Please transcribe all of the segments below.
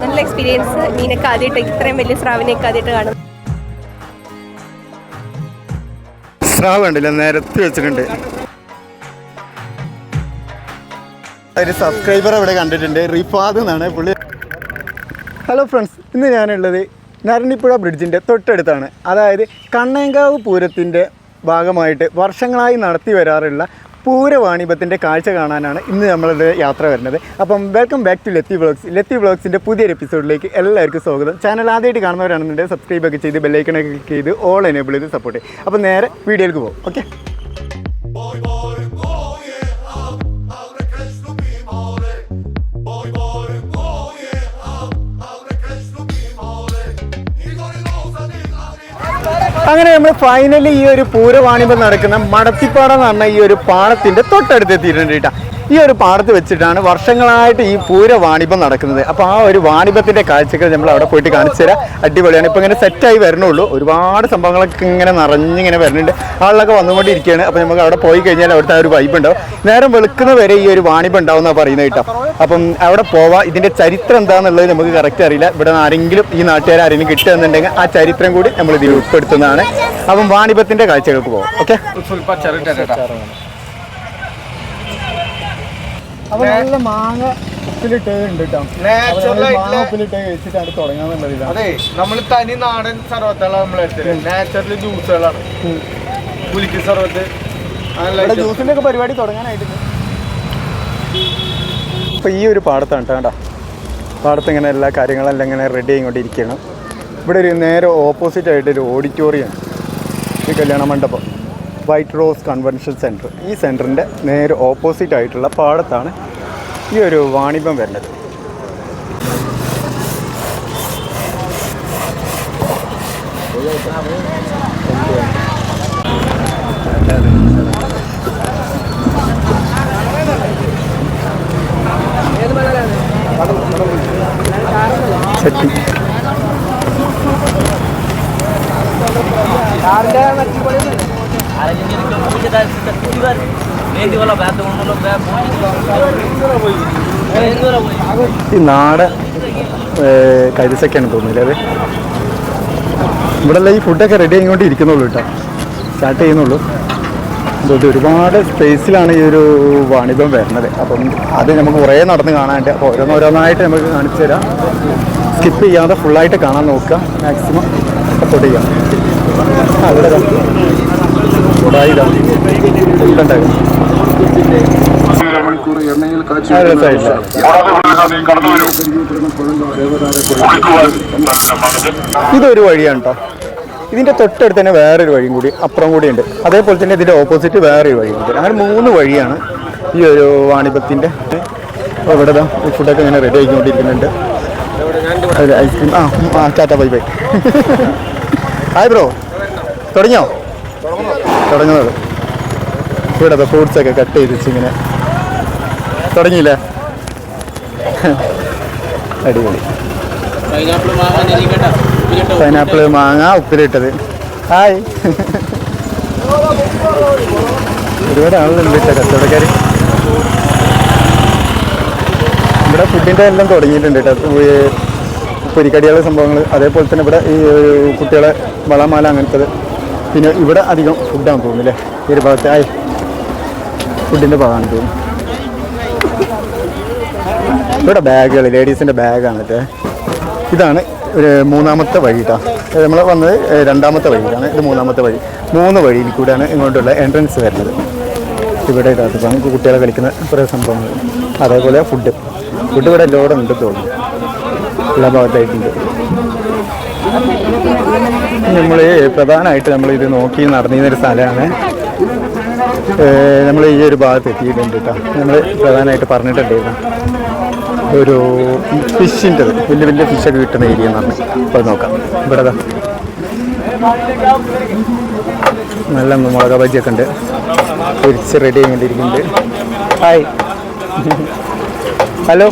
നല്ല എക്സ്പീരിയൻസ് മീനൊക്കെ ആദ്യമായിട്ട് ഇത്രയും വലിയ സ്രാവിനെയൊക്കെ ആദ്യമായിട്ട് കാണും സ്രാവ് കണ്ടില്ല നേരത്തെ വെച്ചിട്ടുണ്ട്. ഒരു സബ്സ്ക്രൈബർ അവിടെ കണ്ടിട്ടുണ്ട് റിഫാദ് എന്നാണ് പുള്ളി. ഹലോ ഫ്രണ്ട്സ് ഇന്ന് ഞാനുള്ളത് നരണിപ്പുഴ ബ്രിഡ്ജിന്റെ തൊട്ടടുത്താണ്. അതായത് കണ്ണേങ്കാവ് പൂരത്തിന്റെ ഭാഗമായിട്ട് വർഷങ്ങളായി നടത്തി വരാറുള്ള പൂരവാണിഭത്തിന്റെ കാഴ്ച കാണാനാണ് ഇന്ന് നമ്മളുടെ യാത്ര വരുന്നത്. അപ്പം welcome back to Lathi vlogs Lathi വ്ളോഗ്സിന്റെ പുതിയൊരു എപ്പിസോഡിലേക്ക് എല്ലാവർക്കും സ്വാഗതം. ചാനൽ ആദ്യമായിട്ട് കാണുന്നവരാണെന്നുണ്ടെങ്കിൽ സബ്സ്ക്രൈബ് ഒക്കെ ചെയ്ത് ബെല്ലൈക്കണൊക്കെ ക്ലിക്ക് ചെയ്ത് ഓൾ എനേബിൾ ചെയ്ത് സപ്പോർട്ട് ചെയ്യും. അപ്പം നേരെ വീഡിയോയിലേക്ക് പോകും. ഓക്കെ അങ്ങനെ നമ്മൾ ഫൈനലി ഈ ഒരു പൂരവാണിഭം നടക്കുന്ന മടത്തിപ്പാടം എന്ന് പറഞ്ഞ ഈ ഒരു പാടത്തിന്റെ തൊട്ടടുത്ത് എത്തിയിട്ടുണ്ട് കേട്ടോ. ഈ ഒരു പാടത്ത് വെച്ചിട്ടാണ് വർഷങ്ങളായിട്ട് ഈ പൂര വാണിഭം നടക്കുന്നത്. അപ്പോൾ ആ ഒരു വാണിഭത്തിന്റെ കാഴ്ചകൾ നമ്മൾ അവിടെ പോയിട്ട് കാണിച്ചു തരാം. അടിപൊളിയാണ്. ഇപ്പോൾ ഇങ്ങനെ സെറ്റായി വരണുള്ളൂ. ഒരുപാട് സംഭവങ്ങളൊക്കെ ഇങ്ങനെ നിറഞ്ഞിങ്ങനെ വരുന്നുണ്ട് ആളിലൊക്കെ വന്നുകൊണ്ടിരിക്കുകയാണ്. അപ്പോൾ നമുക്ക് അവിടെ പോയി കഴിഞ്ഞാൽ അവിടുത്തെ ഒരു വൈബ് ഉണ്ടാവും. നേരം വെളുക്കുന്ന വരെ ഈ ഒരു വാണിഭം ഉണ്ടാവും എന്നാണ് പറയുന്നത് കേട്ടോ. അപ്പം അവിടെ പോവാ. ഇതിന്റെ ചരിത്രം എന്താണെന്നുള്ളത് നമുക്ക് കറക്റ്റ് അറിയില്ല. ഇവിടെ ആരെങ്കിലും ഈ നാട്ടുകാർ ആരെങ്കിലും കിട്ടുകയെന്നുണ്ടെങ്കിൽ ആ ചരിത്രം കൂടി നമ്മൾ ഇതിൽ ഉൾപ്പെടുത്തുന്നതാണ്. അപ്പം വാണിഭത്തിന്റെ കാഴ്ചകൾക്ക് പോകാം ഓക്കെ അപ്പൊ നല്ല മാങ്ങ ഉപ്പിലിട്ട് ഉണ്ട് കേട്ടോ മാങ്ങ ഉപ്പിലിട്ട് വെച്ചിട്ടാണ് തുടങ്ങാന്നുള്ളത് ഇതാണ് അതെ നമ്മൾ തനി നാടൻ സർവത്തുകളാണ് നമ്മൾ എടുത്തത് നാച്ചുറൽ ജ്യൂസുകളാണ് പുലിക്ക് സർവത്ത്. ജ്യൂസിന്റെ ഒക്കെ പരിപാടി തുടങ്ങാനായിട്ട് ഇപ്പൊ ഈ ഒരു പാടത്താണ് കേട്ടോ കണ്ടോ? പാടത്ത് ഇങ്ങനെ എല്ലാ കാര്യങ്ങളെല്ലാം ഇങ്ങനെ റെഡി ആയിക്കൊണ്ടിരിക്കുകയാണ്. ഇവിടെ ഒരു നേരെ ഓപ്പോസിറ്റ് ആയിട്ട് ഒരു ഓഡിറ്റോറിയം ഈ കല്യാണ മണ്ഡപം. White rose convention centre. ഈ സെന്ററിന്റെ നേരെ ഓപ്പോസിറ്റ് ആയിട്ടുള്ള പാടത്താണ് ഈ ഒരു വാണിഭം വരുന്നത്. ഈ നാടൻ കരിസൊക്കെയാണ് തോന്നുന്നില്ല അതെ ഇവിടെ ഈ ഫുഡൊക്കെ റെഡി ആയിക്കൊണ്ട് ഇരിക്കുന്നുള്ളൂ കേട്ടോ. സ്റ്റാർട്ട് ചെയ്യുന്നുള്ളൂ. അതുകൊണ്ട് ഒരുപാട് സ്പേസിലാണ് ഈ ഒരു വാണിഭം വരുന്നത്. അപ്പം അത് നമുക്ക് കുറേ നടന്ന് കാണാനുണ്ട്. അപ്പോൾ ഓരോന്നോരോന്നായിട്ട് നമുക്ക് കാണിച്ചു തരാം. സ്കിപ്പ് ചെയ്യാതെ ഫുള്ളായിട്ട് കാണാൻ നോക്കുക. മാക്സിമം സപ്പോർട്ട് ചെയ്യാം. ആ സൈഡിലാണ് ഇതൊരു വഴിയാണ് കേട്ടോ ഇതിന്റെ തൊട്ടടുത്ത് തന്നെ വേറൊരു വഴിയും കൂടി അപ്പുറം കൂടി ഉണ്ട്. അതേപോലെ തന്നെ ഇതിന്റെ ഓപ്പോസിറ്റ് വേറൊരു വഴിയും കൂടി. അങ്ങനെ മൂന്ന് വഴിയാണ് ഈ ഒരു വാണിഭത്തിന്റെ. ഇവിടെ ഈ ഫുഡൊക്കെ ഇങ്ങനെ റെഡി ആയിക്കൊണ്ടിരിക്കുന്നുണ്ട്. Ice cream. ആ tata bye bye. Hi bro. തുടങ്ങിയോ? തുടങ്ങുന്നത്. ഇവിടെ ഫ്രൂട്ട്സ് ഒക്കെ കട്ട് ചെയ്ത് ഇങ്ങനെ തുടങ്ങിയില്ലേ? അടിപൊളി. പൈനാപ്പിൾ മാങ്ങ ഉപ്പിലിട്ടത്. ഹായ് ഒരുപാട് ആളുകളുണ്ട് കേട്ടോ കച്ചവടക്കാർ ഇവിടെ ഫുഡിന്റെ എല്ലാം തുടങ്ങിയിട്ടുണ്ട് കേട്ടോ. പൊരിക്കടികളുടെ സംഭവങ്ങൾ അതേപോലെ തന്നെ ഇവിടെ ഈ കുട്ടികളെ വളമാല അങ്ങനത്തത്. പിന്നെ ഇവിടെ അധികം ഫുഡാണ് തോന്നുന്നില്ലേ? ഈ ഒരു ഭാഗത്ത് ആയി ഫുഡിന്റെ ഭാഗമാണ് തോന്നുന്നു ഇവിടെ ബാഗുകൾ ലേഡീസിന്റെ ബാഗാണ് കേട്ടോ ഇതാണ് ഒരു മൂന്നാമത്തെ വഴി കേട്ടോ നമ്മൾ വന്നത് രണ്ടാമത്തെ വഴിയിലാണ്. ഇത് മൂന്നാമത്തെ വഴി. മൂന്ന് വഴിയിൽ കൂടെയാണ് ഇങ്ങോട്ടുള്ള എൻട്രൻസ് വരുന്നത്. ഇവിടെ ഇതാ നമുക്ക് കുട്ടികളെ കളിക്കുന്ന കുറേ സംഭവങ്ങൾ. അതേപോലെ ഫുഡ് ഫുഡ് ഇവിടെ ലോഡുണ്ട് തോന്നുന്നു. എല്ലാ ഭാഗത്തായിട്ടുണ്ട്. നമ്മൾ പ്രധാനമായിട്ട് നമ്മൾ ഇത് നോക്കി നടന്നിരുന്നൊരു സ്ഥലമാണ്. നമ്മൾ ഈ ഒരു ഭാഗത്ത് എത്തിയിട്ടുണ്ട് കേട്ടോ നമ്മൾ പ്രധാനമായിട്ട് പറഞ്ഞിട്ടുണ്ടായിരുന്നു. ഒരു ഫിഷിന്റെ വലിയ വലിയ ഫിഷൊക്കെ കിട്ടുന്ന ഏരിയ എന്ന് പറഞ്ഞു അപ്പോൾ നോക്കാം. ഇവിടെ നല്ല മുളക് ബജിയൊക്കെ ഉണ്ട്. പൊരിച്ച് റെഡി ചെയ്തുകൊണ്ടിരിക്കുന്നുണ്ട്. ഹായ് ഹലോ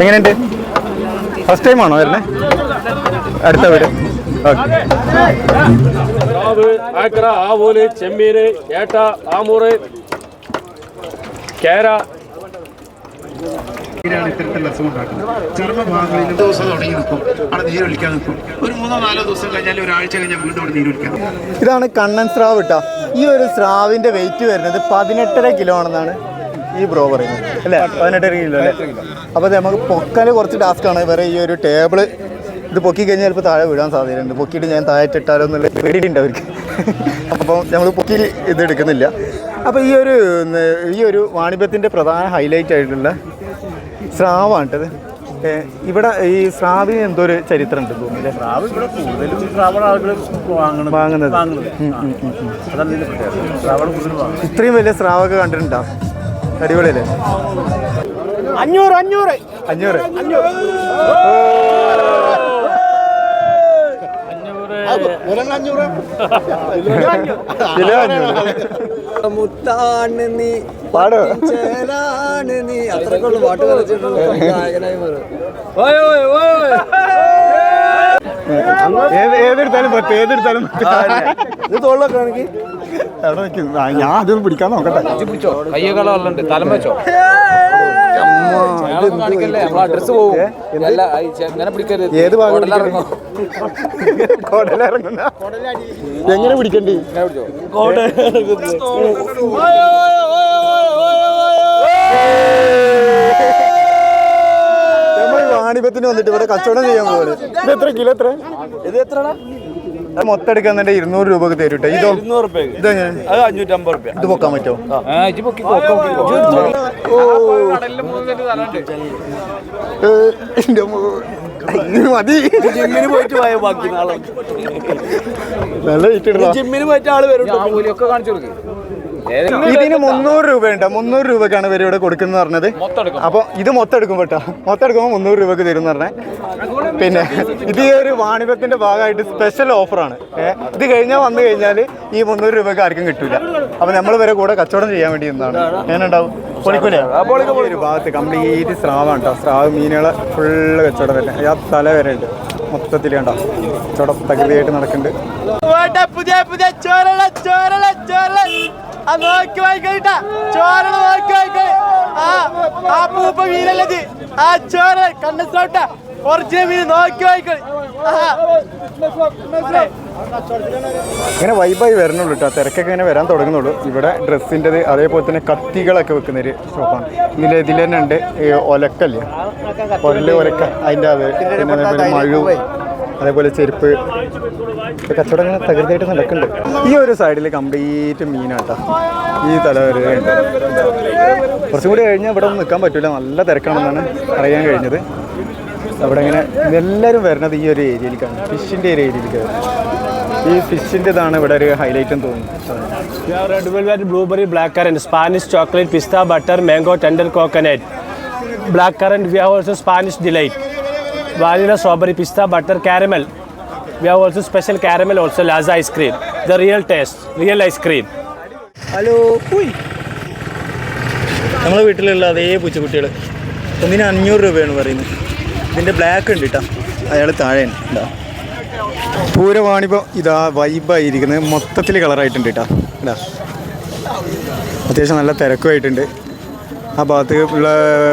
എങ്ങനെയുണ്ട്? ഫസ്റ്റ് ടൈം വരണേ അടുത്ത വീട് ഓക്കെ സ്രാവ് ആക്ര ആവോൽ ചെമ്മീന് ഏട്ട ആമൂറ് കേര. ഇതിനാണ് ഇത്തരത്തിലുള്ള അസുഖം ഉണ്ടാക്കുന്നത്. ചർമ്മഭാഗങ്ങളിൽ ദിവസം തുടങ്ങി നിൽക്കും. അവിടെ നീരൊലിക്കാൻ നിൽക്കും. ഒരു മൂന്നോ നാലോ ദിവസം കഴിഞ്ഞാൽ ഒരാഴ്ച കഴിഞ്ഞാൽ വീണ്ടും അവിടെ നീരൊലിക്കാൻ ഇതാണ് കണ്ണൻ സ്രാവ് കേട്ടോ ഈ ഒരു സ്രാവിന്റെ വെയിറ്റ് വരുന്നത് പതിനെട്ടര കിലോ ആണെന്നാണ് ഈ ബ്രോ പറയുന്നത്. അല്ലേ? പതിനെട്ടര കിലോ അല്ലേ? അപ്പോൾ നമുക്ക് പൊക്കാൻ കുറച്ച് ടാസ്ക് ആണ്. വേറെ ഈ ഒരു ടേബിൾ ഇത് പൊക്കി കഴിഞ്ഞാൽ ചിലപ്പോൾ താഴെ വീഴാൻ സാധ്യതയുണ്ട്. പൊക്കിയിട്ട് ഞാൻ താഴെ ഇട്ടാലോ എന്നുള്ള പേടിയുണ്ട് അവർക്ക്. അപ്പം നമ്മൾ പൊക്കി ഇത് എടുക്കുന്നില്ല. അപ്പോൾ ഈ ഒരു ഈ ഒരു വാണിഭ്യത്തിന്റെ പ്രധാന ഹൈലൈറ്റ് ആയിട്ടുള്ള സ്രാവാണ് കേട്ടത് ഇവിടെ ഈ സ്രാവിന് എന്തോ ഒരു ചരിത്രം ഉണ്ട് തോന്നുന്നില്ലേ സ്രാവ് ഇവിടെ കൂടുതലും സ്രാവണ ആളുകൾ വാങ്ങുന്നത്. വാങ്ങുന്നത്. ഇത്രയും വലിയ സ്രാവൊക്കെ കണ്ടിട്ടുണ്ടോ? അടിപൊളിയല്ലേ? അഞ്ഞൂറ് അഞ്ഞൂറ്. അഞ്ഞൂറ്. അഞ്ഞൂറ്. മുത്താണ് നീ പാടോ. ചേലാണ് നീ. അത്രക്കുള്ള പാട്ട് കളിച്ചിട്ടുള്ള ഗായകനായി ഏതെടുത്താലും പറ്റും ഏതെടുത്താലും ഇത് തോളിലൊക്കെ ആണെങ്കിൽ. അവിടെ ഞാൻ അതൊന്നും പിടിക്കാൻ നോക്കട്ടെ. കയ്യൊക്കെ വെള്ളമുണ്ട്. തലം വെച്ചോ? ഏത്. കൊടലിറങ്ങുന്ന? എങ്ങനെ പിടിക്കണ്ടേ? വാണിഭത്തിന് വന്നിട്ട് ഇവിടെ കച്ചവടം ചെയ്യാൻ പോകുന്നത് ഇത് എത്ര കിലോ എത്ര? ഇത് എത്ര മൊത്തം എടുക്കാൻ ഇരുന്നൂറ് രൂപക്ക് തരൂട്ടെ. ഇതോ അത് അഞ്ഞൂറ്റമ്പത് റുപ്യ. ഇത് പൊക്കാൻ പറ്റുമോ? മതി. ജിമ്മിന് പോയിട്ട് പോയ ബാക്കി നാളെ? നല്ല ജിമ്മിന് പോയിട്ട് ആൾ വരും കാണിച്ചു കൊടുക്കും. ഇതിന് മുന്നൂറ് രൂപ ഉണ്ട് മുന്നൂറ് രൂപക്കാണ് ഇവർ ഇവിടെ കൊടുക്കുന്നത് പറഞ്ഞത്. അപ്പൊ അപ്പോൾ ഇത് മൊത്തം എടുക്കും കേട്ടോ. മൊത്തം എടുക്കുമ്പോൾ മുന്നൂറ് രൂപക്ക് തരും എന്ന് പറഞ്ഞേ പിന്നെ ഇത് ഈ ഒരു വാണിഭത്തിന്റെ ഭാഗമായിട്ട് സ്പെഷ്യൽ ഓഫറാണ് ഏഹ് ഇത് കഴിഞ്ഞാൽ വന്നു കഴിഞ്ഞാൽ ഈ മുന്നൂറ് രൂപയ്ക്ക് ആർക്കും കിട്ടില്ല അപ്പൊ നമ്മൾ വരെ കൂടെ കച്ചവടം ചെയ്യാൻ വേണ്ടി നിന്നാണ്. ഞാനുണ്ടാവും പൊളിക്കൂലേ? ഒരു ഭാഗത്ത് കംപ്ലീറ്റ് സ്രാവാണ് കേട്ടോ സ്രാവ് മീനുകളെ ഫുള്ള് കച്ചവടം തന്നെ. ആ തല വരെ ഉണ്ട്. മൊത്തത്തിൽ കണ്ടോ? കച്ചവടം തകൃതിയായിട്ട് നടക്കുന്നുണ്ട്. പുതിയ പുതിയ ചോരള ചോരള ചോരള. ആ നോക്കി വായിക്കട്ടാ ചോരള നോക്കി വായിക്ക. ആ ആ പൂപ്പ മീനല്ലത് ആ ചോര കണ്ണ വായിക്ക ഇങ്ങനെ വൈബായി വരണുള്ളൂ കേട്ടോ തിരക്കൊക്കെ ഇങ്ങനെ വരാൻ തുടങ്ങുന്നുള്ളൂ. ഇവിടെ ഡ്രസ്സിന്റെത് അതേപോലെ തന്നെ കത്തികളൊക്കെ വെക്കുന്ന ഒരു ഷോപ്പാണ് ഇതിൽ ഇതിൽ തന്നെ ഉണ്ട് ഈ ഒലക്കല്ലേ? ഒരൽ ഒലക്ക. അതിന്റെ അത്. പിന്നെ അതേപോലെ മഴു അതേപോലെ ചെരുപ്പ്. കച്ചവടം ഇങ്ങനെ തകൃതിയായിട്ട് നടക്കുന്നുണ്ട്. ഈ ഒരു സൈഡിൽ കംപ്ലീറ്റ് മീനാട്ടോ ഈ തല വരെ ഉണ്ട്. കുറച്ചും കൂടി കഴിഞ്ഞാൽ ഇവിടെ ഒന്നും നിൽക്കാൻ പറ്റില്ല നല്ല തിരക്കാണെന്നാണ് അറിയാൻ കഴിഞ്ഞത്. അവിടെ ഇങ്ങനെ എല്ലാവരും വരുന്നത് ഈ ഒരു ഏരിയയിലേക്കാണ്. ഫിഷിന്റെ ഒരു ഏരിയയിലേക്ക് ഈ ഫിഷിന്റെ ഇതാണ് ഇവിടെ ഒരു ഹൈലൈറ്റ് എന്ന് തോന്നുന്നു. Red velvet blueberry black currant Spanish chocolate pista butter mango tender coconut black currant we have also Spanish delight വാലിന strawberry pista butter caramel we have also special caramel also Las ice cream the real taste real ice cream hello നമ്മളെ വീട്ടിലുള്ള അതേ പൂച്ചക്കുട്ടികൾ ഒന്നിന് അഞ്ഞൂറ് രൂപയാണ് പറയുന്നത്. ഇതിന്റെ black ഉണ്ട് കേട്ടോ അയാൾ താഴെ ഉണ്ടോ പൂരമാണിപ്പോൾ ഇതാ വൈബായിരിക്കുന്നത് മൊത്തത്തിൽ കളറായിട്ടുണ്ട് കേട്ടോ ഇടാ അത്യാവശ്യം നല്ല തിരക്കുമായിട്ടുണ്ട്. ആ ഭാഗത്ത് ഉള്ള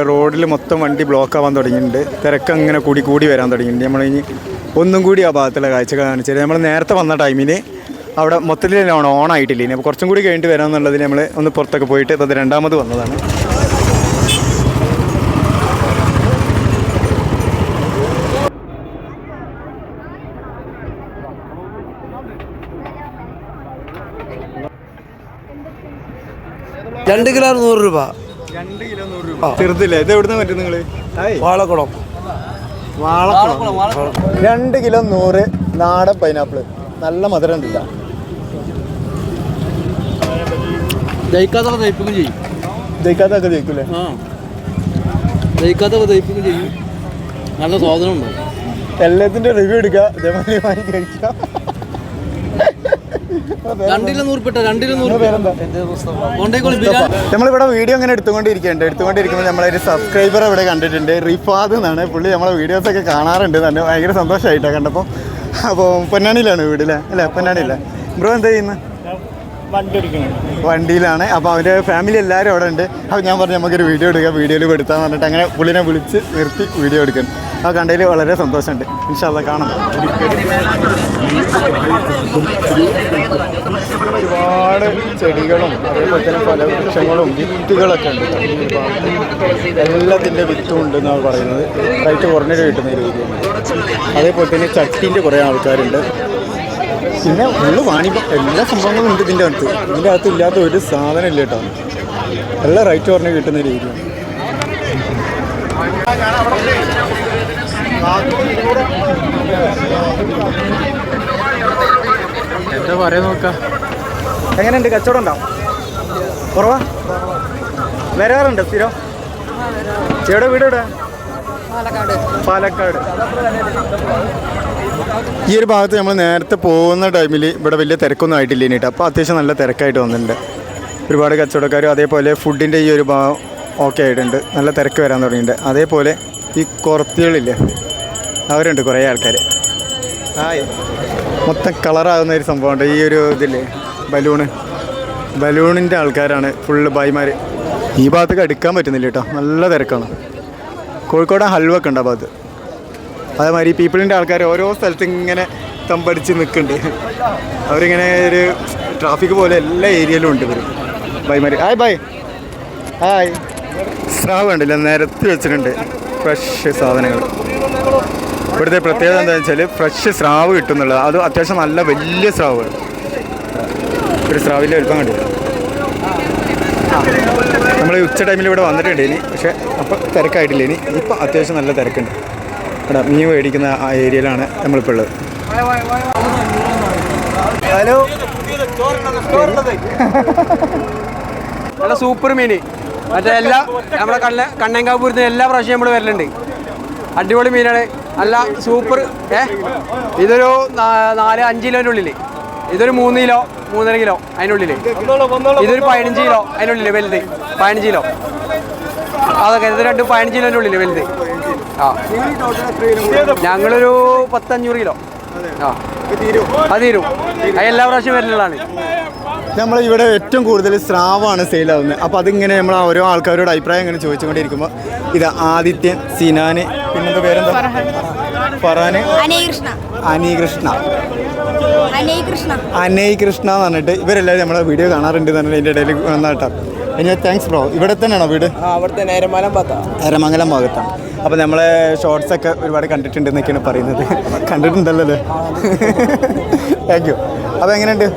റോഡിൽ മൊത്തം വണ്ടി ബ്ലോക്ക് ആവാൻ തുടങ്ങിയിട്ടുണ്ട്. തിരക്ക് അങ്ങനെ കൂടി കൂടി വരാൻ തുടങ്ങിയിട്ടുണ്ട്. നമ്മൾ ഇനി ഒന്നും കൂടി ആ ഭാഗത്തുള്ള കാഴ്ച കാണിച്ചത് നമ്മൾ നേരത്തെ വന്ന ടൈമിന് അവിടെ മൊത്തത്തിൽ ഓൺ ആയിട്ടില്ല? ഇനി അപ്പോൾ കുറച്ചും കൂടി കഴിഞ്ഞിട്ട് വരാമെന്നുള്ളതിന് നമ്മൾ ഒന്ന് പുറത്തൊക്കെ പോയിട്ട് അത് രണ്ടാമത് വന്നതാണ്. രണ്ട് കിലോ നൂറ് രൂപ. ചെറുതില്ലേ? ഇത് എവിടുന്ന് പറ്റും നിങ്ങൾ വാളക്കുളം വാളക്കുളം രണ്ട് കിലോ നൂറ് നാടൻ പൈനാപ്പിൾ നല്ല മധുരം ഉണ്ടല്ല. ദഹിക്കാത്തൊക്കെ ദഹിപ്പിക്കും ചെയ്യും. ദഹിക്കാത്തൊക്കെ ജയിക്കൂലേ ആ. ദഹിക്കാത്തൊക്കെ ദഹിപ്പിക്കും ചെയ്യും. നല്ല സ്വാദനം ഉണ്ട് എല്ലാത്തിന്റെ റിവ്യൂ എടുക്കുക. ഇതേമാതിരി വാങ്ങി കഴിക്കുക രണ്ടിലും രണ്ടിലും നമ്മളിവിടെ വീഡിയോ ഇങ്ങനെ എടുത്തുകൊണ്ടിരിക്കുന്നുണ്ട്. എടുത്തുകൊണ്ടിരിക്കുമ്പോൾ നമ്മളൊരു സബ്സ്ക്രൈബർ ഇവിടെ കണ്ടിട്ടുണ്ട്. റിഫാദ് എന്നാണ്. പുള്ളി നമ്മളെ വീഡിയോസൊക്കെ കാണാറുണ്ട് തന്നെ ഭയങ്കര സന്തോഷമായിട്ടാണ് കണ്ടപ്പോൾ അപ്പോൾ പൊന്നാണിയിലാണ് വീടില്ലേ അല്ലേ പൊന്നാണിയില്ലേ ബ്രോ എന്താ ചെയ്യുന്നത് വണ്ടിയിലാണ്. അപ്പോൾ അവന്റെ ഫാമിലി എല്ലാവരും അവിടെ ഉണ്ട്. അപ്പോൾ ഞാൻ പറഞ്ഞു നമുക്കൊരു വീഡിയോ എടുക്കാം. വീഡിയോയിൽ എടുത്താന്ന് പറഞ്ഞിട്ട് അങ്ങനെ പുള്ളിനെ വിളിച്ച് നിർത്തി വീഡിയോ എടുക്കണം ആ കണ്ടതിൽ വളരെ സന്തോഷമുണ്ട്. ഇൻഷാല്ല കാണാം. ഒരുപാട് ചെടികളും അതേപോലെ തന്നെ പല വൃക്ഷങ്ങളും വിത്തുകളൊക്കെ ഉണ്ട്. എല്ലാത്തിന്റെ വിത്തും ഉണ്ടെന്നാണ് പറയുന്നത്. റേറ്റ് കുറഞ്ഞിട്ട് കിട്ടുന്ന ഒരു രീതിയാണ്. അതേപോലെ തന്നെ ചട്ടിന്റെ കുറേ ആൾക്കാരുണ്ട്. പിന്നെ ഉള്ളു വാണിപ്പം എല്ലാ സംഭവങ്ങളും ഉണ്ട് ഇതിന്റെ അകത്ത്. ഇതിന്റെ അകത്ത് ഇല്ലാത്ത ഒരു സാധനം ഇല്ല കേട്ടോ. എല്ലാം റേറ്റ് കുറഞ്ഞ് കിട്ടുന്ന രീതിയാണ്. എന്താ പറയാ നോക്ക? എങ്ങനെയുണ്ട്? കച്ചവടം ഉണ്ടോ? കുറവാ? വരാറുണ്ട് സ്ഥിരം? ചേടെ വീട് എവിടെ? പാലക്കാട്. ഈ ഒരു ഭാഗത്ത് നമ്മൾ നേരത്തെ പോകുന്ന ടൈമിൽ ഇവിടെ വലിയ തിരക്കൊന്നും ആയിട്ടില്ല ഇനിട്ട് അപ്പോൾ അത്യാവശ്യം നല്ല തിരക്കായിട്ട് വന്നിട്ടുണ്ട്. ഒരുപാട് കച്ചവടക്കാരും അതേപോലെ ഫുഡിന്റെ ഈ ഒരു ഭാഗം ഓക്കെ ആയിട്ടുണ്ട്. നല്ല തിരക്ക് വരാൻ തുടങ്ങിയിട്ടുണ്ട്. അതേപോലെ ഈ കുറത്തികളില്ലേ? അവരുണ്ട് കുറേ ആൾക്കാർ ഹായ്. മൊത്തം കളറാകുന്ന ഒരു സംഭവമുണ്ട്. ഈ ഒരു ഇതില്ലേ ബലൂണ്. ബലൂണിന്റെ ആൾക്കാരാണ് ഫുള്ള് ബായിമാർ ഈ ഭാഗത്തേക്ക് അടുക്കാൻ പറ്റുന്നില്ല കേട്ടോ. നല്ല തിരക്കാണ്. കോഴിക്കോട് ഹൽവ ഒക്കെ ഉണ്ട് ആ ഭാഗത്ത്. അതേമാതിരി പീപ്പിളിന്റെ ആൾക്കാർ ഓരോ സ്ഥലത്ത് ഇങ്ങനെ തമ്പടിച്ച് നിൽക്കുന്നുണ്ട്. അവരിങ്ങനെ ഒരു ട്രാഫിക് പോലെ എല്ലാ ഏരിയയിലും ഉണ്ട് ഇവർ ബൈമാരി ഹായ് ബൈ ഹായ്. സ്രാവ് ഉണ്ടല്ലോ നിരത്തി വെച്ചിട്ടുണ്ട്. ഫ്രഷ് സാധനങ്ങൾ. ഇവിടുത്തെ പ്രത്യേകത എന്താണെന്ന് വെച്ചാൽ ഫ്രഷ് സ്രാവ് കിട്ടുന്നുള്ളത്. അത് അത്യാവശ്യം നല്ല വലിയ സ്രാവ്. ഒരു സ്രാവിന്റെ വലുപ്പം കണ്ടു നമ്മൾ ഉച്ച ടൈമിൽ ഇവിടെ വന്നിട്ടുണ്ട് ഇനി. പക്ഷേ അപ്പോൾ തിരക്കായിട്ടില്ല ഇനി. ഇപ്പം അത്യാവശ്യം നല്ല തിരക്കുണ്ട്. ഇവിടെ മീൻ മേടിക്കുന്ന ആ ഏരിയയിലാണ് നമ്മളിപ്പോൾ ഉള്ളത്. ഹലോ. സൂപ്പർ മീന്. മറ്റേ എല്ലാ നമ്മുടെ കണ്ണ കണ്ണങ്കാപ്പൂരത്തിന് എല്ലാ പ്രാവശ്യം നമ്മൾ വരലുണ്ട്. അടിപൊളി മീനാണ്. നല്ല സൂപ്പർ ഏ? ഇതൊരു നാല് അഞ്ച് കിലോന്റെ ഉള്ളിൽ ഇതൊരു മൂന്ന് കിലോ മൂന്നര കിലോ അതിനുള്ളിൽ ഇതൊരു പതിനഞ്ച് കിലോ അതിനുള്ളിൽ വലുത്. പതിനഞ്ച് കിലോ. അതൊക്കെ ഇത് രണ്ടും പതിനഞ്ച് കിലോന്റെ ഉള്ളിൽ വലുത്. ആ. ഞങ്ങളൊരു പത്തഞ്ഞൂറ് കിലോ. ആ. അത് തീരും. അത് എല്ലാ പ്രാവശ്യം വരലുള്ളതാണ്. നമ്മൾ ഇവിടെ ഏറ്റവും കൂടുതൽ സ്രാവാണ് സെയിലാവുന്നത് അപ്പോൾ അതിങ്ങനെ നമ്മൾ ഓരോ ആൾക്കാരോട് അഭിപ്രായം ഇങ്ങനെ ചോദിച്ചുകൊണ്ടിരിക്കുമ്പോൾ ഇത് ആദിത്യൻ സിനാന് പിന്നെന്താ പേരെന്താ? ഫറാന് അനികൃഷ്ണ. അനീകൃഷ്ണ. അനേകൃഷ്ണ. അനയ് കൃഷ്ണ എന്ന് പറഞ്ഞിട്ട് ഇവരെല്ലാവരും നമ്മളെ വീഡിയോ കാണാറുണ്ട് തന്നെ അതിന്റെ ഇടയിൽ വന്നാട്ടാ ഇനി താങ്ക്സ് ബ്രോ ഇവിടെ തന്നെയാണോ വീട്? അവിടുത്തെ നേരമംഗലം ഭാഗത്താണ് എരമംഗലം ഭാഗത്താണ്. അപ്പോൾ നമ്മളെ ഷോർട്സ് ഒക്കെ ഒരുപാട് കണ്ടിട്ടുണ്ട് എന്നൊക്കെയാണ് പറയുന്നത്. കണ്ടിട്ടുണ്ടല്ലോ അല്ലേ? താങ്ക് യു അപ്പോൾ എങ്ങനെയുണ്ട്?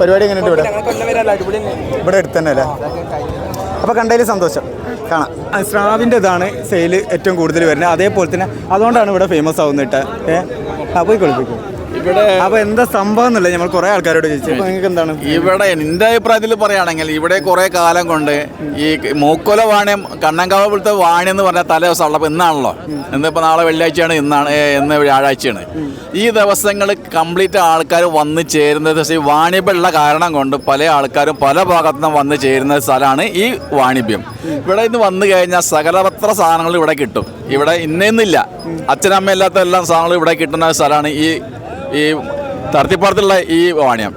പരിപാടി എങ്ങനെയുണ്ട് ഇവിടെ? ഇവിടെ അടുത്ത് തന്നെ അല്ലേ അപ്പോൾ കണ്ടതിൽ സന്തോഷം. കാണാം. സ്രാവിന്റെതാണ് സ്രാവിന്റെ ഇതാണ് സെയിൽ ഏറ്റവും കൂടുതൽ വരുന്നത്. അതേപോലെ തന്നെ അതുകൊണ്ടാണ് ഇവിടെ ഫേമസ് ആവുന്നിട്ട് ഏഹ് ഏ? ആ പോയി കളിപ്പിക്കും അപ്പോൾ എന്താ സംഭവം എന്നല്ലേ നമ്മൾ കുറെ ആൾക്കാരോട് ചോദിച്ചു? നിങ്ങൾക്ക് എന്താണ്? ഇവിടെ എന്റെ അഭിപ്രായത്തിൽ പറയുകയാണെങ്കിൽ ഇവിടെ കുറെ കാലം കൊണ്ട് ഈ മൂക്കൊല വാണി കണ്ണങ്കാവ് പോലത്തെ വാണി എന്ന് പറഞ്ഞാൽ തലേ ദിവസം ഉള്ളപ്പോൾ ഇന്നാണല്ലോ. ഇന്നിപ്പോൾ നാളെ വെള്ളിയാഴ്ചയാണ് ഇന്നാണ് ഇന്ന് വ്യാഴാഴ്ചയാണ്. ഈ ദിവസങ്ങൾ കംപ്ലീറ്റ് ആൾക്കാർ വന്ന് ചേരുന്ന ദിവസം ഈ വാണിഭ്യമുള്ള കാരണം കൊണ്ട് പല ആൾക്കാരും പല ഭാഗത്തു നിന്നും വന്ന് ചേരുന്ന സ്ഥലമാണ് ഈ വാണിഭ്യം. ഇവിടെ ഇന്ന് വന്നു കഴിഞ്ഞാൽ സകലപത്ര സാധനങ്ങൾ ഇവിടെ കിട്ടും. ഇവിടെ ഇന്നേന്നില്ല. അച്ഛനമ്മയില്ലാത്ത എല്ലാ സാധനങ്ങളും ഇവിടെ കിട്ടുന്ന സ്ഥലമാണ് ഈ ഈ തർത്തിപ്പാടത്തുള്ള ഈ വാണിയം.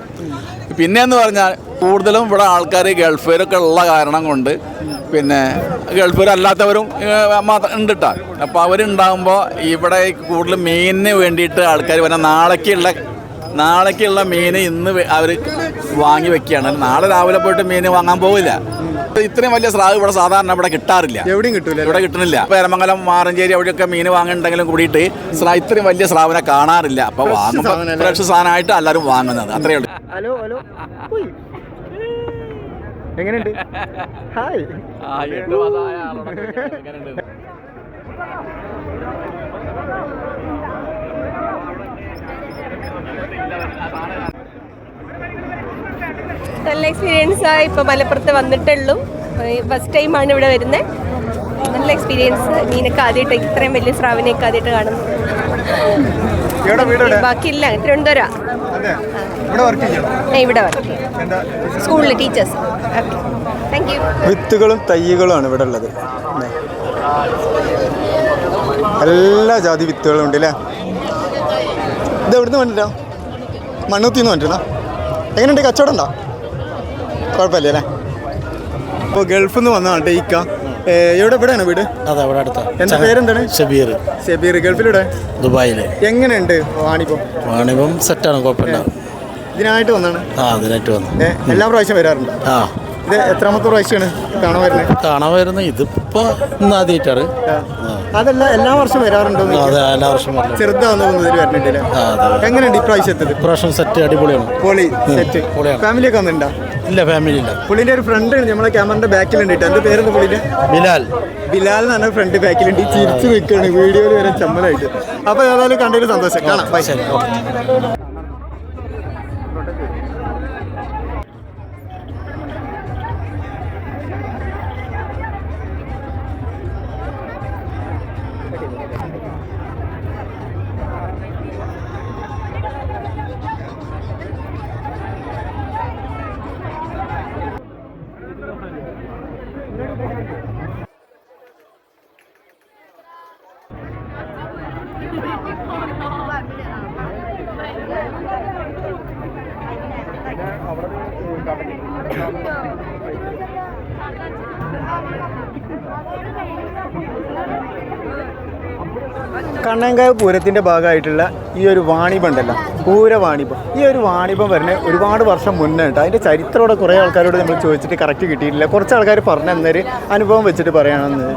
പിന്നെയെന്ന് പറഞ്ഞാൽ കൂടുതലും ഇവിടെ ആൾക്കാർ ഗൾഫുകാരൊക്കെ ഉള്ള കാരണം കൊണ്ട് പിന്നെ ഗൾഫുകാരല്ലാത്തവരും മാത്രം ഉണ്ട് കേട്ടോ അപ്പോൾ അവരുണ്ടാകുമ്പോൾ ഇവിടെ കൂടുതൽ മീനിന് വേണ്ടിയിട്ട് ആൾക്കാർ പിന്നെ നാളേക്കുള്ള നാളേക്കുള്ള മീൻ ഇന്ന് അവർ വാങ്ങി വെക്കുകയാണ്. നാളെ രാവിലെ പോയിട്ട് മീൻ വാങ്ങാൻ പോവില്ല. ഇത്രയും വലിയ സ്രാവ് ഇവിടെ സാധാരണ ഇവിടെ കിട്ടാറില്ല. എവിടെയും കിട്ടില്ല ഇവിടെ കിട്ടുന്നില്ല അപ്പൊ എരമംഗലം മാറഞ്ചേരി അവിടെയൊക്കെ മീൻ വാങ്ങുന്നുണ്ടെങ്കിലും കൂടിയിട്ട് സ്രാ ഇത്രയും വലിയ സ്രാവിനെ കാണാറില്ല. അപ്പൊ വാങ്ങുമ്പോൾ ഫ്രഷ് സാധനമായിട്ട് എല്ലാവരും വാങ്ങുന്നത്. അത്രയേ ഉള്ളൂ. Hello hello. എങ്ങനെയുണ്ട്? ഹായ്. നല്ല എക്സ്പീരിയൻസ് ആയി ഇപ്പൊ മലപ്പുറത്ത് വന്നിട്ടുള്ളൂ. ഫസ്റ്റ് ടൈമാണ് ഇവിടെ വരുന്നത് നല്ല എക്സ്പീരിയൻസ് മീനൊക്കെ ആദ്യമായിട്ട് ഇത്രയും വലിയ സ്രാവിനെയൊക്കെ ആദ്യമായിട്ട് കാണുന്നു. ബാക്കിയില്ല തിരുവനന്തപുരം. ഇവിടെ വർക്ക് ടീച്ചേഴ്സ് താങ്ക് യു വിത്തുകളും തൈകളുമാണ് ഇവിടെ ഉള്ളത്. എല്ലാ ജാതി വിത്തുകളും ഉണ്ട് അല്ലേ ഇത് എവിടുന്ന് വേണ്ടിട്ടാ മണ്ണൂത്തിന്ന് വേണ്ടിട്ടാ എങ്ങനെയുണ്ട്? കച്ചവടം ഉണ്ടോ? കുഴപ്പമില്ല അല്ലേ? അപ്പോൾ ഗൾഫിൽ നിന്ന് വന്നതാണ് ഇക്ക. എവിടെ എവിടെയാണ് വീട്? അതെ അവിടെ അടുത്ത. എന്താ പേരെന്താണ്? ഷബീർ. ഷബീർ ഗൾഫിലൂടെ? ദുബായിൽ എങ്ങനെയുണ്ട് വാണിപ്പം വാണിപ്പം സെറ്റാണ് കുഴപ്പമില്ല. ഇതിനായിട്ട് വന്നാണ്? ആ അതിനായിട്ട് വന്നു. എല്ലാ പ്രാവശ്യം വരാറുണ്ട്? ആ. ഇത് എത്രാമത്തെ പ്രാവശ്യമാണ് കാണാൻ വരുന്നത്? കാണാൻ വരുന്നത് ഇതിപ്പോ ആദ്യമായിട്ടാണ്. അതല്ല എല്ലാ വർഷവും വരാറുണ്ടോ അതെ എല്ലാ വർഷവും ചെറുതാന്ന് ചെറുതാവുന്ന മുതൽ വരുന്നുണ്ടല്ലേ എങ്ങനെയുണ്ട് ഇപ്രാവശ്യത്തത് ഇപ്രാവശ്യം സെറ്റ് അടിപൊളിയാണ്. പൊളി സെറ്റ്. ഫാമിലിയൊക്കെ വന്നിട്ടുണ്ടോ? ഇല്ല ഫാമിലി ഇല്ല. പുള്ളിന്റെ ഒരു ഫ്രണ്ട് നമ്മളെ ക്യാമറന്റെ ബാക്കിലുണ്ട് കേട്ടോ എന്റെ പേരെന്താ പുള്ളിന്റെ ബിലാൽ. ബിലാൽ എന്ന് പറഞ്ഞ ഫ്രണ്ട് ബാക്കിലുണ്ട് ചിരിച്ചു നിൽക്കുകയാണ് വീഡിയോയിൽ വരെ ചമ്മലായിട്ട്. അപ്പൊ ഏതായാലും കണ്ടൊരു സന്തോഷം. കാണാം. പൈസ Thank ഓക്കെ. കണ്ണങ്കാവ് പൂരത്തിന്റെ ഭാഗമായിട്ടുള്ള ഈ ഒരു വാണിഭം ഉണ്ടല്ലോ പൂര വാണിഭം ഈ ഒരു വാണിഭം വരുന്ന ഒരുപാട് വർഷം മുന്നേ ഉണ്ട് അതിന്റെ ചരിത്രമോടെ കുറേ ആൾക്കാരോട് നമ്മൾ ചോദിച്ചിട്ട് കറക്റ്റ് കിട്ടിയിട്ടില്ല. കുറച്ച് ആൾക്കാർ പറഞ്ഞു തന്നൊരു അനുഭവം വെച്ചിട്ട് പറയുകയാണെന്ന്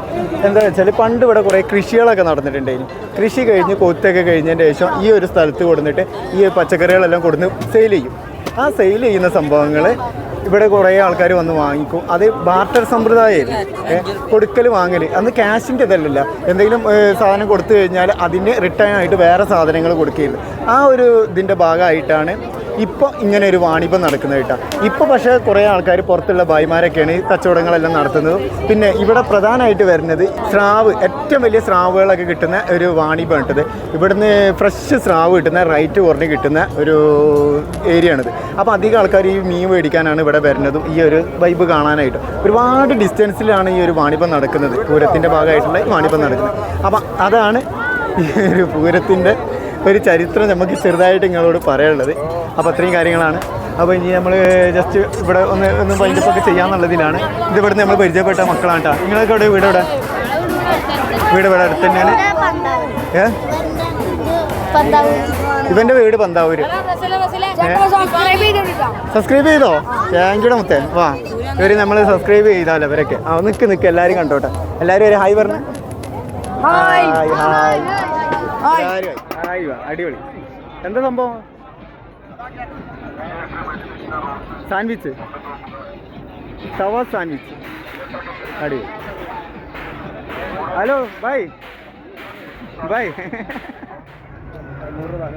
എന്താ വെച്ചാൽ പണ്ട് ഇവിടെ കുറേ കൃഷികളൊക്കെ നടന്നിട്ടുണ്ടായിരുന്നു. കൃഷി കഴിഞ്ഞ് കൊത്തൊക്കെ കഴിഞ്ഞതിന് ശേഷം ഈ ഒരു സ്ഥലത്ത് കൊടുത്തിട്ട് ഈ പച്ചക്കറികളെല്ലാം കൊടുന്ന് സെയിൽ ചെയ്യും. ആ സെയിൽ ചെയ്യുന്ന സംഭവങ്ങൾ ഇവിടെ കുറേ ആൾക്കാർ വന്ന് വാങ്ങിക്കും. അത് ബാർട്ടർ സമ്പ്രദായമായിരുന്നു കൊടുക്കൽ വാങ്ങൽ അന്ന് ക്യാഷിന്റെ ഇതല്ലല്ല. എന്തെങ്കിലും സാധനം കൊടുത്തു കഴിഞ്ഞാൽ അതിന് റിട്ടേൺ ആയിട്ട് വേറെ സാധനങ്ങൾ കൊടുക്കുകയുള്ളു ആ ഒരു ഇതിന്റെ ഭാഗമായിട്ടാണ് ഇപ്പോൾ ഇങ്ങനെ ഒരു വാണിഭം നടക്കുന്നത് കേട്ടോ. ഇപ്പോൾ പക്ഷേ കുറേ ആൾക്കാർ പുറത്തുള്ള ഭായിമാരൊക്കെയാണ് ഈ കച്ചവടങ്ങളെല്ലാം നടത്തുന്നത്. പിന്നെ ഇവിടെ പ്രധാനമായിട്ട് വരുന്നത് സ്രാവ് ഏറ്റവും വലിയ സ്രാവുകളൊക്കെ കിട്ടുന്ന ഒരു വാണിഭം ഇട്ടത് ഇവിടുന്ന് ഫ്രഷ് സ്രാവ് കിട്ടുന്ന റൈറ്റ് കുറഞ്ഞ് കിട്ടുന്ന ഒരു ഏരിയ ആണിത് അപ്പോൾ അധികം ആൾക്കാർ ഈ മീൻ മേടിക്കാനാണ് ഇവിടെ വരുന്നതും ഈ ഒരു വൈബ് കാണാനായിട്ട്. ഒരുപാട് ഡിസ്റ്റൻസിലാണ് ഈ ഒരു വാണിഭം നടക്കുന്നത്. പൂരത്തിന്റെ ഭാഗമായിട്ടുള്ള വാണിഭം നടക്കുന്നത്. അപ്പം അതാണ് ഈ ഒരു പൂരത്തിന്റെ ഒരു ചരിത്രം നമുക്ക് ചെറുതായിട്ട് നിങ്ങളോട് പറയാനുള്ളത്. അപ്പോൾ അത്രയും കാര്യങ്ങളാണ്. അപ്പോൾ ഇനി നമ്മൾ ജസ്റ്റ് ഇവിടെ ഒന്ന് ഒന്ന് വൈൻഡപ്പൊക്കെ ചെയ്യാന്നുള്ളതിലാണ്. ഇത് ഇവിടുന്ന് നമ്മൾ പരിചയപ്പെട്ട മക്കളാണ് കേട്ടോ നിങ്ങളൊക്കെ ഇവിടെ വീട് ഇവിടെ വീട് ഇവിടെ അടുത്ത് തന്നെയാണ്? ഏ? ഇവന്റെ വീട് പന്താവൂര്. സബ്സ്ക്രൈബ് ചെയ്തോ? താങ്ക്യൂടെ മുത്തേ. വാ. ഇവർ നമ്മൾ സബ്സ്ക്രൈബ് ചെയ്താലോ ഇവരൊക്കെ. ആ നിക്ക് നിൽക്ക് എല്ലാവരും കണ്ടോട്ടെ. എല്ലാരും ഒരു ഹായ് പറഞ്ഞു. ഹായ് ഹായ് ഹായ് വാ അടിപൊളി. എന്താ സംഭവം? സാൻഡ്വിച്ച് തവ സാൻഡ്വിച്ച് അടി. ഹലോ ബൈ ബൈ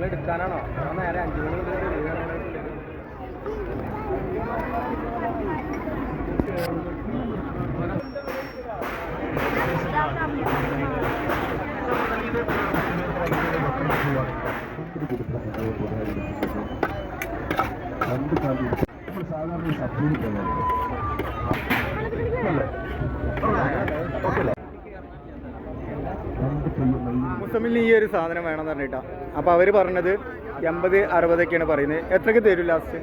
എടുക്കാനാണോ? നേരെ അഞ്ചു മണി മുസമിലിന് ഈ ഒരു സാധനം വേണമെന്ന് പറഞ്ഞിട്ടാ. അപ്പോൾ അവർ പറഞ്ഞത് എൺപത് അറുപതൊക്കെയാണ് പറയുന്നത്. എത്രയ്ക്ക് തരും ലാസ്റ്റ്?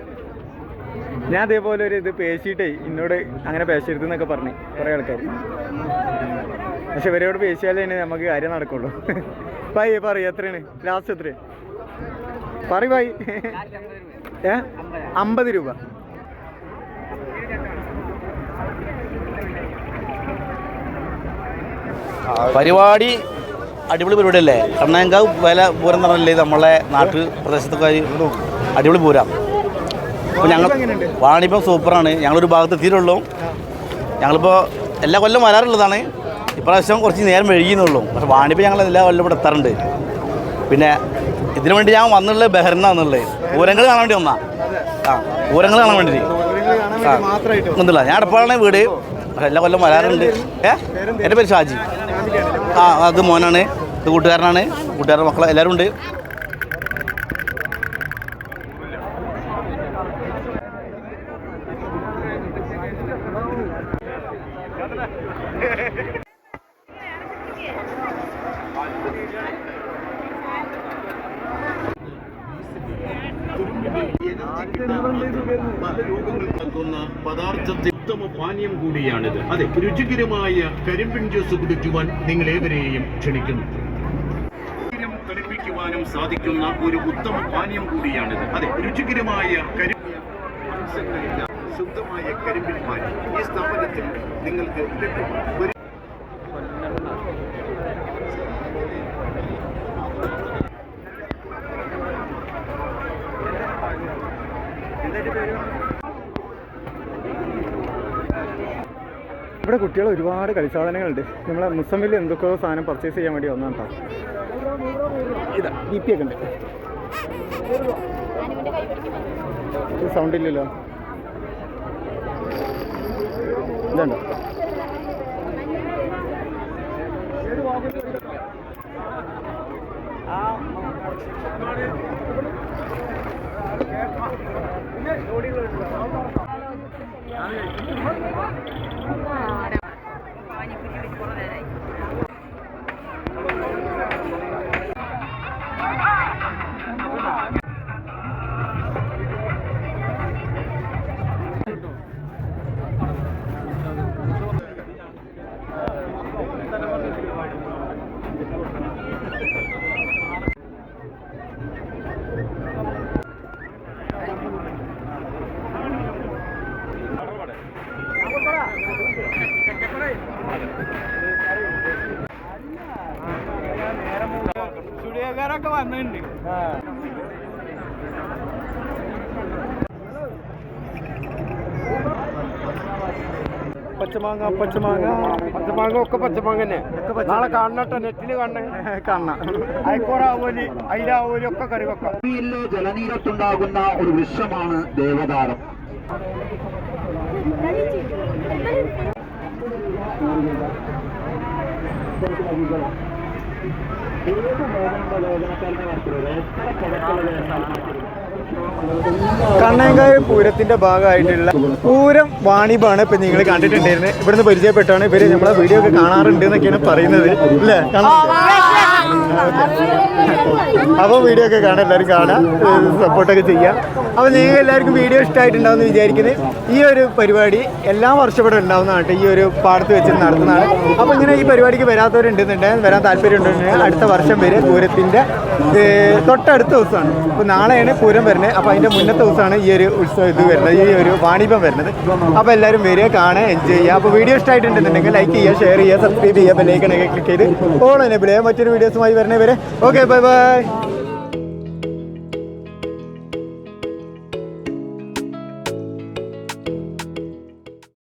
ഞാൻ അതേപോലെ ഒരു ഇത് പേശിയിട്ടേ ഇന്നോട് അങ്ങനെ പേശരുത് എന്നൊക്കെ പറഞ്ഞു കുറേ ആൾക്കാർ പക്ഷെ ഇവരോട് പേശിയാലേ നമുക്ക് കാര്യം നടക്കുള്ളൂ. ബൈ പറയും എത്രയാണ്? ലാസ്റ്റ് എത്രയാണ്? പറ ഭായി. ഏ? അമ്പത് രൂപ. പരിപാടി അടിപൊളി പരിപാടി അല്ലേ കണ്ണയങ്കാവ് വില പൂരം എന്ന് പറഞ്ഞല്ലേ നമ്മളെ നാട്ടു പ്രദേശത്തൊക്കെ അടിപൊളി പൂരം. അപ്പോൾ ഞങ്ങൾ? വാണിപ്പം സൂപ്പറാണ്. ഞങ്ങളൊരു ഭാഗത്ത് എത്തിയിട്ടുള്ളൂ. ഞങ്ങളിപ്പോൾ എല്ലാ കൊല്ലം വരാറുള്ളതാണ്. ഇപ്രാവശ്യം കുറച്ച് നേരം വൈകിയെന്നുള്ളൂ പക്ഷേ വാണിപ്പം ഞങ്ങൾ എല്ലാ കൊല്ലം ഇവിടെ എത്താറുണ്ട്. പിന്നെ ഇതിനു വേണ്ടി ഞാൻ വന്നുള്ളത് ബഹറിനാന്നുള്ളത്. പൂരങ്ങൾ കാണാൻ വേണ്ടി വന്നാ. ആ പൂരങ്ങൾ കാണാൻ വേണ്ടി. ഒന്നുമില്ല. ഞാൻ എടപ്പാളാണ് വീട്. എല്ലാ കൊല്ലം വരാറുണ്ട്. ഏ? എന്റെ പേര് ഷാജി. ആ അത് മോനാണ്. ഇത് കൂട്ടുകാരനാണ്. കൂട്ടുകാരുടെ മക്കളെ എല്ലാവരും ഉണ്ട് അതെ രുചികരമായ കരിമ്പിൻ ജ്യൂസ് കുടിക്കുവാൻ നിങ്ങൾ ഏവരെയും ക്ഷണിക്കുന്നു തണുപ്പിക്കുവാനും സാധിക്കുന്ന ഒരു ഉത്തമ പാനീയം കൂടിയാണിത്. അതെ രുചികരമായ കരി ശുദ്ധമായ കരിമ്പിൻ പാനി ഈ സ്ഥാപനത്തിൽ നിങ്ങൾക്ക് ലഭ്യമാണ്. കുട്ടികൾ ഒരുപാട് കളിസാധനങ്ങളുണ്ട്. നമ്മളെ മുസമ്മിൽ എന്തൊക്കെയോ സാധനം പർച്ചേസ് ചെയ്യാൻ വേണ്ടി വന്നാണ് ഇതാ ബി പി ഒക്കെ ഉണ്ട്. സൗണ്ട് ഇല്ലല്ലോ. ഇതുണ്ടോ. സ്റ്റുഡിയോക്കാരൊക്കെ വന്നിട്ടുണ്ട്. പച്ചമാങ്ങ പച്ചമാങ്ങ. പച്ചമാങ്ങ ഒക്കെ പച്ചമാങ്ങ. തന്നെ നാളെ കാണണട്ടോ നെറ്റിൽ കാണണേ. കാണണം. അയക്കോറാവോലി അയിലാവോലി ഒക്കെ കറി വെക്കാം. ജലനീരത്തുണ്ടാകുന്ന ഒരു വൃക്ഷമാണ് ദേവതാരം ഏത് വേദന പ്രലോഭനക്കാരനെ മാത്രമല്ല എത്ര കിടക്കുന്നത് എന്നാൽ മാത്രമല്ല കണ്ണേങ്കായ പൂരത്തിന്റെ ഭാഗമായിട്ടുള്ള പൂരം വാണിഭാണ് ഇപ്പൊ നിങ്ങൾ കണ്ടിട്ടുണ്ടായിരുന്നത് ഇവിടുന്ന് പരിചയപ്പെട്ടാണ് ഇവർ നമ്മളെ വീഡിയോ ഒക്കെ കാണാറുണ്ട് എന്നൊക്കെയാണ് പറയുന്നത്. അല്ലേ? അപ്പോൾ വീഡിയോ ഒക്കെ കാണാം എല്ലാവരും കാണാം. സപ്പോർട്ടൊക്കെ ചെയ്യാം. അപ്പോൾ നിങ്ങൾക്ക് എല്ലാവർക്കും വീഡിയോ ഇഷ്ടമായിട്ടുണ്ടാവുമെന്ന് വിചാരിക്കുന്നത് ഈ ഒരു പരിപാടി എല്ലാ വർഷവും ഇവിടെ ഉണ്ടാവുന്നതാണ് ഈ ഒരു പാടത്ത് വെച്ച് നടത്തുന്നതാണ്. അപ്പോൾ ഇങ്ങനെ ഈ പരിപാടിക്ക് വരാത്തവരുണ്ടെന്നുണ്ടെങ്കിൽ വരാൻ താല്പര്യം ഉണ്ടെന്നുണ്ടെങ്കിൽ അടുത്ത വർഷം വരെ പൂരത്തിന്റെ ഏഹ്, തൊട്ടടുത്ത ദിവസമാണ്. അപ്പോൾ നാളെയാണ് പൂരം വരുന്നത്. അപ്പോൾ അതിന്റെ മുന്നത്തെ ദിവസമാണ് ഈ ഒരു ഉത്സവം ഇത് വരുന്നത്. ഈ ഒരു വാണിഭം വരുന്നത്. അപ്പോൾ എല്ലാവരും വരിക കാണുക എൻജോയ് ചെയ്യുക. അപ്പോൾ വീഡിയോ ഇഷ്ടമായിട്ടുണ്ടെന്നുണ്ടെങ്കിൽ ലൈക്ക് ചെയ്യുക ഷെയർ ചെയ്യുക സബ്സ്ക്രൈബ് ചെയ്യുക ബെല്ലൈക്കണൊക്കെ ക്ലിക്ക് ചെയ്ത് ഓൾ എനേബിൾ ചെയ്യുക മറ്റൊരു വീഡിയോസുമായി വരുന്നവരെ. Okay bye bye